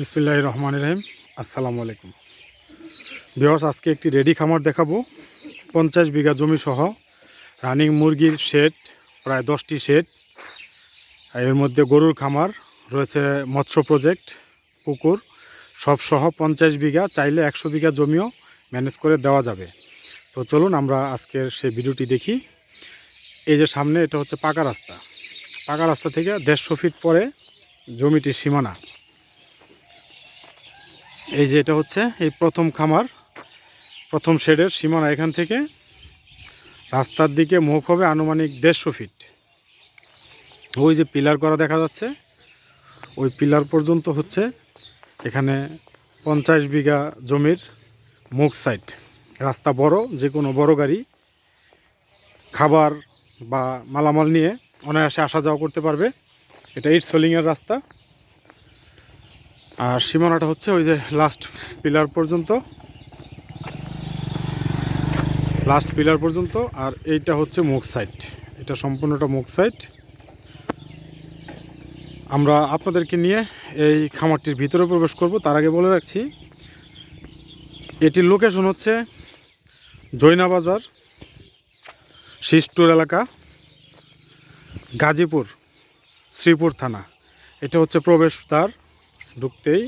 বিসমিল্লাহ রহমান রহিম। আসসালামু আলাইকুম। বিহস আজকে একটি রেডি খামার দেখাবো। পঞ্চাশ বিঘা জমি সহ রানিং মুরগির শেড, প্রায় দশটি শেড। এর মধ্যে গরুর খামার, রয়েছে মৎস্য প্রজেক্ট, পুকুর, সব সহ পঞ্চাশ বিঘা, চাইলে একশো বিঘা জমিও ম্যানেজ করে দেওয়া যাবে। তো চলুন আমরা আজকের সেই ভিডিওটি দেখি। এই যে সামনে এটা হচ্ছে পাকা রাস্তা। পাকা রাস্তা থেকে দেড়শো ফিট পরে জমিটির সীমানা। এই যে এটা হচ্ছে এই প্রথম খামার, প্রথম শেডের সীমানা এখান থেকে। রাস্তার দিকে মুখ হবে আনুমানিক দেড়শো ফিট। ওই যে পিলার করা দেখা যাচ্ছে, ওই পিলার পর্যন্ত হচ্ছে এখানে পঞ্চাশ বিঘা জমির মুখ সাইড। রাস্তা বড়, যে কোনো বড় গাড়ি, খাবার বা মালামাল নিয়ে অনায়াসে আসা যাওয়া করতে পারবে। এটা ইট সোলিংয়ের রাস্তা। আর সীমানাটা হচ্ছে ওই যে লাস্ট পিলার পর্যন্ত। লাস্ট পিলার পর্যন্ত, আর এইটা হচ্ছে মুখ সাইড এটা সম্পূর্ণটা মুখ সাইড আমরা আপনাদেরকে নিয়ে এই খামারটির ভিতরে প্রবেশ করব। তার আগে বলে রাখছি, এটির লোকেশন হচ্ছে জৈনা বাজার, শিষ্টুর এলাকা, গাজীপুর, শ্রীপুর থানা। এটা হচ্ছে প্রবেশদ্বার। ঢুকতেই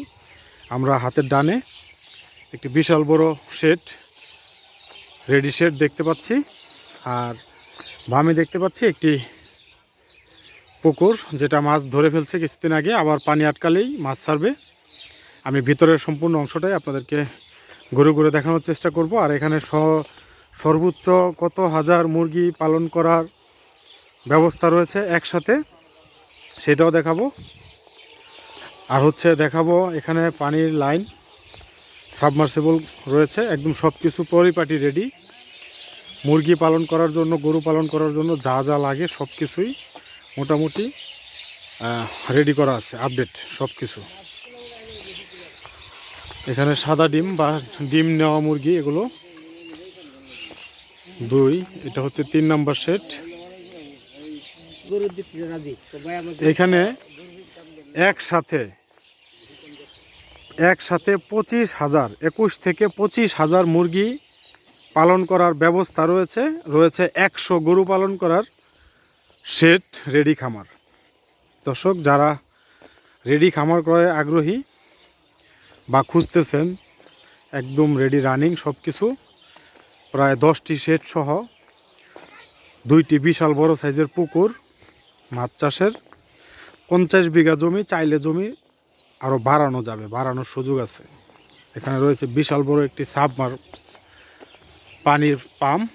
আমরা হাতের ডানে একটি বিশাল বড় শেড, রেডি শেড দেখতে পাচ্ছি। আর বামে দেখতে পাচ্ছি একটি পুকুর, যেটা মাছ ধরে ফেলছে কিছুদিন আগে, আবার পানি আটকালেই মাছ ছাড়বে। আমি ভিতরের সম্পূর্ণ অংশটাই আপনাদেরকে ঘুরে ঘুরে দেখানোর চেষ্টা করব। আর এখানে সর্বোচ্চ কত হাজার মুরগি পালন করার ব্যবস্থা রয়েছে একসাথে, সেটাও দেখাবো। আর হচ্ছে দেখাবো এখানে পানির লাইন সাবমার্সিবল রয়েছে একদম সব কিছু পরিপাটি রেডি মুরগি পালন করার জন্য গরু পালন করার জন্য যা যা লাগে সব কিছুই মোটামুটি রেডি করা আছে আপডেট সব কিছু এখানে সাদা ডিম বা ডিম নেওয়া মুরগি এগুলো দুই এটা হচ্ছে তিন নাম্বার সেট এখানে একসাথে একসাথে পঁচিশ হাজার, একুশ থেকে পঁচিশ হাজার মুরগি পালন করার ব্যবস্থা রয়েছে। রয়েছে একশো গরু পালন করার শেড রেডি খামার। দর্শক, যারা রেডি খামার ক্রয়ে আগ্রহী বা খুঁজতেছেন, একদম রেডি রানিং সব কিছু প্রায় দশটি শেড সহ, দুইটি বিশাল বড় সাইজের পুকুর, মাছ চাষের পঞ্চাশ বিঘা জমি চাইলে জমি আরও বাড়ানো যাবে, বাড়ানোর সুযোগ আছে। এখানে রয়েছে বিশাল বড় একটি সাবমার পানির পাম্প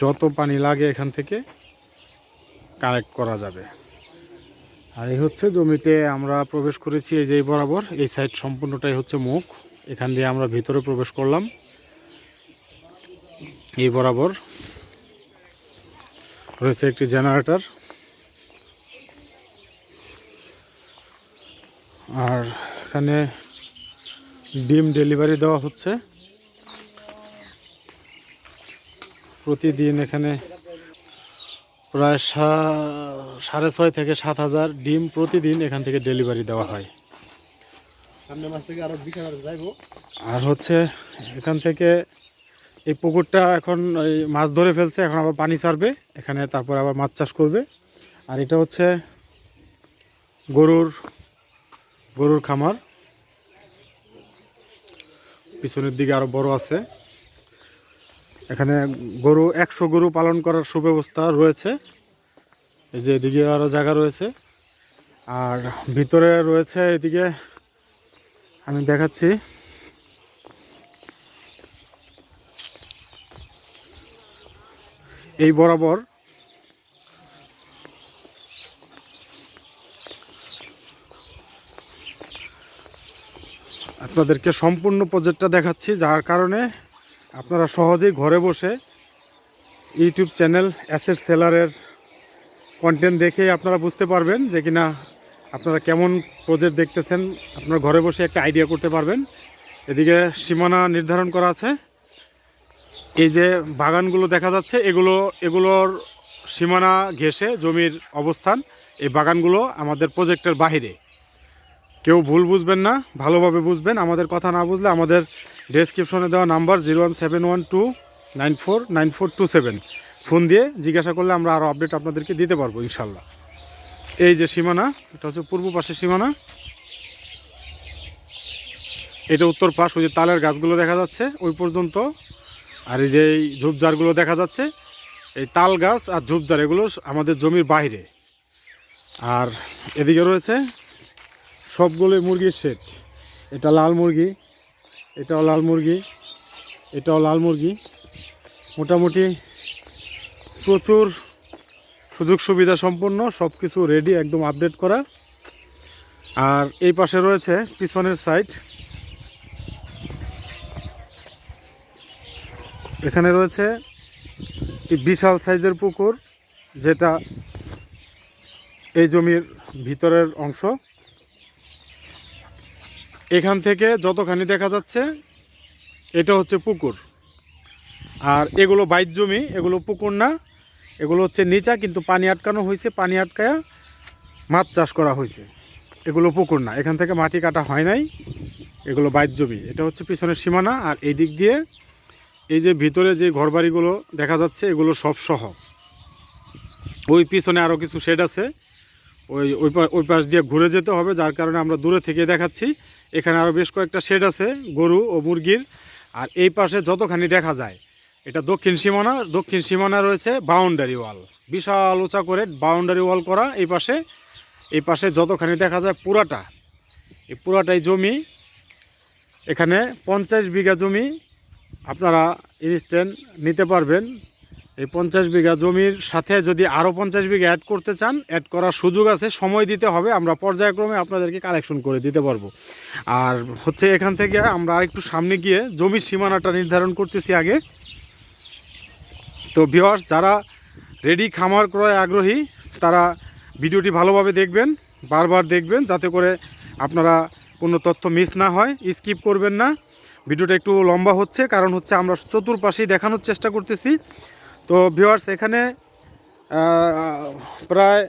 যত পানি লাগে এখান থেকে কানেক্ট করা যাবে। আর এই হচ্ছে জমিতে আমরা প্রবেশ করেছি এই যে বরাবর, এই সাইড সম্পূর্ণটাই হচ্ছে মুখ। এখান দিয়ে আমরা ভিতরে প্রবেশ করলাম। এই বরাবর রয়েছে একটি জেনারেটর আর এখানে ডিম ডেলিভারি দেওয়া হচ্ছে। প্রতিদিন এখানে প্রায় সাড়ে ছয় থেকে সাত হাজার ডিম প্রতিদিন এখান থেকে ডেলিভারি দেওয়া হয়। আর হচ্ছে এখান থেকে এই পুকুরটা এখন এই মাছ ধরে ফেলছে এখন আবার পানি ছাড়বে এখানে তারপর আবার মাছ চাষ করবে। আর এটা হচ্ছে গরুর গরুর খামার। পিছনের দিকে আরও বড় আছে। এখানে গরু, একশো গরু পালন করার সুব্যবস্থা রয়েছে। এই যে এদিকে আরও জায়গা রয়েছে। আর ভিতরে রয়েছে এদিকে আমি দেখাচ্ছি। এই বরাবর আপনাদেরকে সম্পূর্ণ প্রজেক্টটা দেখাচ্ছি, যার কারণে আপনারা সহজেই ঘরে বসে ইউটিউব চ্যানেল অ্যাসেট সেলারের কন্টেন্ট দেখেই আপনারা বুঝতে পারবেন যে কিনা আপনারা কেমন প্রজেক্ট দেখতেছেন। আপনারা ঘরে বসে একটা আইডিয়া করতে পারবেন। এদিকে সীমানা নির্ধারণ করা আছে। এই যে বাগানগুলো দেখা যাচ্ছে, এগুলো, এগুলোর সীমানা ঘেঁষে জমির অবস্থান, এই বাগানগুলো আমাদের প্রজেক্টের বাহিরে। কেউ ভুল বুঝবেন না, ভালোভাবে বুঝবেন। আমাদের কথা না বুঝলে আমাদের ডেসক্রিপশনে দেওয়া number zero one seven one two nine four nine four two seven phone দিয়ে জিজ্ঞাসা করলে আমরা আরও আপডেট আপনাদেরকে দিতে পারব, ইনশাল্লাহ। এই যে সীমানা, এটা হচ্ছে পূর্ব পাশের সীমানা। এটা উত্তর পাশ, ওই যে তালের গাছগুলো দেখা যাচ্ছে ওই পর্যন্ত। আর এই যে এই ঝোপঝাড়গুলো দেখা যাচ্ছে, এই তাল গাছ আর ঝোপঝাড়, এগুলো আমাদের জমির বাইরে। আর এদিকে রয়েছে সবগুলো মুরগির সেট এটা লাল মুরগি, এটাও লাল মুরগি, এটাও লাল মুরগি। মোটামুটি প্রচুর সুযোগ সুবিধা সম্পন্ন সব কিছু রেডি একদম আপডেট করা। আর এই পাশে রয়েছে পিছনের সাইড এখানে রয়েছে একটি বিশাল সাইজের পুকুর, যেটা এই জমির ভিতরের অংশ। এখান থেকে যতখানি দেখা যাচ্ছে, এটা হচ্ছে পুকুর। আর এগুলো বাইর জমি, এগুলো পুকুর না, এগুলো হচ্ছে নিচা, কিন্তু পানি আটকানো হয়েছে, পানি আটকায়া মাছ চাষ করা হয়েছে। এগুলো পুকুর না, এখান থেকে মাটি কাটা হয় নাই, এগুলো বাইর জমি। এটা হচ্ছে পিছনের সীমানা, আর এই দিক দিয়ে এই যে ভিতরে যে ঘরবাড়িগুলো দেখা যাচ্ছে, এগুলো সব সহ ওই পিছনে আরও কিছু শেড আছে ওই ওই ওই পাশ দিয়ে ঘুরে যেতে হবে, যার কারণে আমরা দূরে থেকে দেখাচ্ছি। এখানে আরও বেশ কয়েকটা শেড আছে, গরু ও মুরগির। আর এই পাশে যতখানি দেখা যায়, এটা দক্ষিণ সীমানা দক্ষিণ সীমানা রয়েছে বাউন্ডারি ওয়াল বিশাল উঁচা করে বাউন্ডারি ওয়াল করা এই পাশে। এই পাশে যতখানি দেখা যায় পুরাটা, এই পুরাটাই জমি। এখানে পঞ্চাশ বিঘা জমি আপনারা ইনস্ট্যান্ট নিতে পারবেন। এই পঞ্চাশ বিঘা জমির সাথে যদি আরও পঞ্চাশ বিঘা অ্যাড করতে চান অ্যাড করার সুযোগ আছে, সময় দিতে হবে। আমরা পর্যায়ক্রমে আপনাদেরকে কালেকশন করে দিতে পারব। আর হচ্ছে এখান থেকে আমরা আরেকটু সামনে গিয়ে জমির সীমানাটা নির্ধারণ করতেছি আগে। তো ভিওয়ার্স যারা রেডি খামার ক্রয় আগ্রহী, তারা ভিডিওটি ভালোভাবে দেখবেন, বারবার দেখবেন, যাতে করে আপনারা কোনো তথ্য মিস না হয়। স্কিপ করবেন না। ভিডিওটা একটু লম্বা হচ্ছে, কারণ হচ্ছে আমরা চতুর্পাশেই দেখানোর চেষ্টা করতেছি। তো ভিওয়ার্স এখানে প্রায়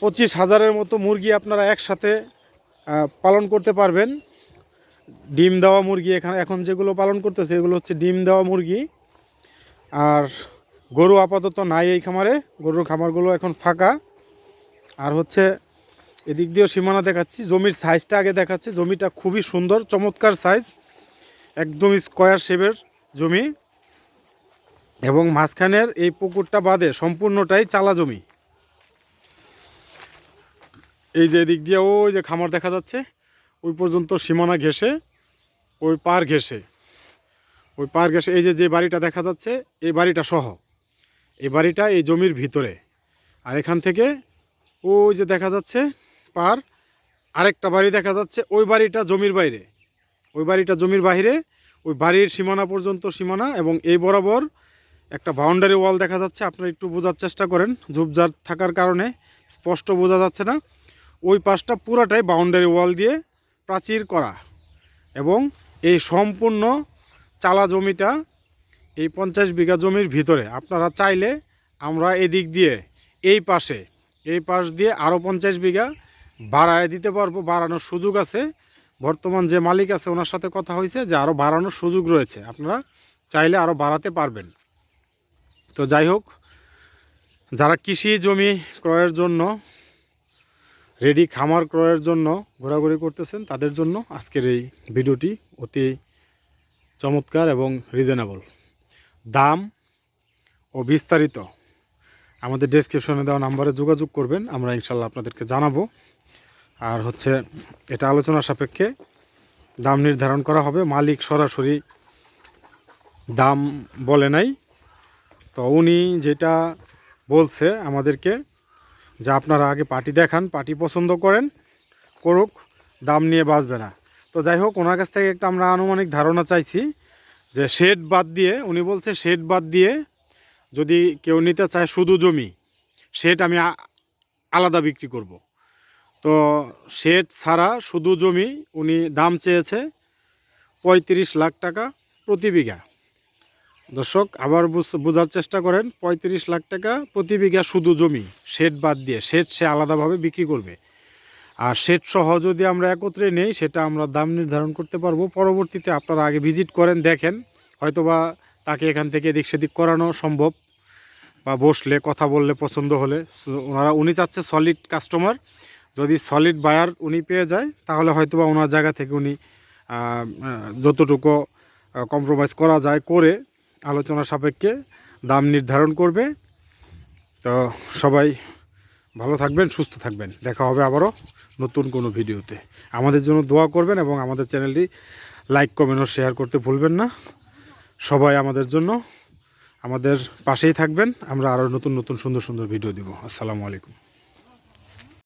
পঁচিশ হাজারের মতো মুরগি আপনারা একসাথে পালন করতে পারবেন। ডিম দেওয়া মুরগি এখানে, এখন যেগুলো পালন করতেছে, এগুলো হচ্ছে ডিম দেওয়া মুরগি। আর গরু আপাতত নাই এই খামারে, গরুর খামারগুলো এখন ফাঁকা। আর হচ্ছে, এদিক দিয়েও সীমানা দেখাচ্ছি, জমির সাইজটা আগে দেখাচ্ছি। জমিটা খুবই সুন্দর, চমৎকার সাইজ একদম স্কোয়ার শেপের জমি। এবং মাঝখানের এই পুকুরটা বাদে সম্পূর্ণটাই চালা জমি। এই যে এদিক দিয়ে ওই যে খামার দেখা যাচ্ছে, ওই পর্যন্ত সীমানা ঘেসে ওই পার ঘেসে ওই পার ঘেসে এই যে যে বাড়িটা দেখা যাচ্ছে, এই বাড়িটা সহ। এই বাড়িটা এই জমির ভিতরে। আর এখান থেকে ওই যে দেখা যাচ্ছে, পার আরেকটা বাড়ি দেখা যাচ্ছে, ওই বাড়িটা জমির বাইরে। ওই বাড়িটা জমির বাইরে, ওই বাড়ির সীমানা পর্যন্ত সীমানা এবং এই বরাবর একটা বাউন্ডারি ওয়াল দেখা যাচ্ছে, আপনারা একটু বোঝার চেষ্টা করেন। ঝুপঝাড় থাকার কারণে স্পষ্ট বোঝা যাচ্ছে না। ওই পাশটা পুরাটাই বাউন্ডারি ওয়াল দিয়ে প্রাচীর করা এবং এই সম্পূর্ণ চালা জমিটা এই পঞ্চাশ বিঘা জমির ভিতরে। আপনারা চাইলে আমরা এদিক দিয়ে এই পাশে, এই পাশ দিয়ে আরও পঞ্চাশ বিঘা বাড়ায় দিতে পারব, বাড়ানোর সুযোগ আছে। বর্তমান যে মালিক আছে, ওনার সাথে কথা হয়েছে যে আরও বাড়ানোর সুযোগ রয়েছে। আপনারা চাইলে আরও বাড়াতে পারবেন। তো যাই হোক, যারা কৃষি জমি ক্রয়ের জন্য, রেডি খামার ক্রয়ের জন্য ঘোরাঘুরি করতেছেন, তাদের জন্য আজকের এই ভিডিওটি অতি চমৎকার এবং রিজনেবল দাম ও বিস্তারিত আমাদের ডেসক্রিপশনে দেওয়া নাম্বারে যোগাযোগ করবেন, আমরা ইনশাল্লাহ আপনাদেরকে জানাব। আর হচ্ছে, এটা আলোচনা সাপেক্ষে দাম নির্ধারণ করা হবে। মালিক সরাসরি দাম বলে নাই তো উনি যেটা বলছে আমাদেরকে যে আপনারা আগে পার্টি দেখান, পার্টি পছন্দ করেন, করুক, দাম নিয়ে বাঁচবে না। তো যাই হোক, ওনার কাছ থেকে একটা আমরা আনুমানিক ধারণা চাইছি যে শেড বাদ দিয়ে, উনি বলছে শেড বাদ দিয়ে যদি কেউ নিতে চায় শুধু জমি, শেড আমি আলাদা বিক্রি করব। তো শেড ছাড়া শুধু জমি উনি দাম চেয়েছে পঁয়ত্রিশ লাখ টাকা প্রতি বিঘা। দর্শক, আবার বুঝ- বোঝার চেষ্টা করেন, পঁয়ত্রিশ লাখ টাকা প্রতি বিঘা শুধু জমি, শেড বাদ দিয়ে, শেড সে আলাদাভাবে বিক্রি করবে। আর সেট সহ যদি আমরা একত্রে নেই, সেটা আমরা দাম নির্ধারণ করতে পারব। পরবর্তীতে আপনারা আগে ভিজিট করেন, দেখেন, হয়তোবা তাকে এখান থেকে এদিক সেদিক করানো সম্ভব, বা বসলে, কথা বললে পছন্দ হলে। ওনারা, উনি চাচ্ছে সলিড কাস্টমার যদি সলিড বায়ার উনি পেয়ে যায়, তাহলে হয়তোবা ওনার জায়গা থেকে উনি যতটুকু কম্প্রোমাইজ করা যায় করে আলোচনা সাপেক্ষে দাম নির্ধারণ করবে। তো সবাই ভালো থাকবেন, সুস্থ থাকবেন। দেখা হবে আবারও নতুন কোনো ভিডিওতে। আমাদের জন্য দোয়া করবেন এবং আমাদের চ্যানেলটি লাইক, কমেন্ট ও শেয়ার করতে ভুলবেন না। সবাই আমাদের জন্য আমাদের পাশেই থাকবেন। আমরা আরও নতুন নতুন সুন্দর সুন্দর ভিডিও দেবো। আসসালামু আলাইকুম।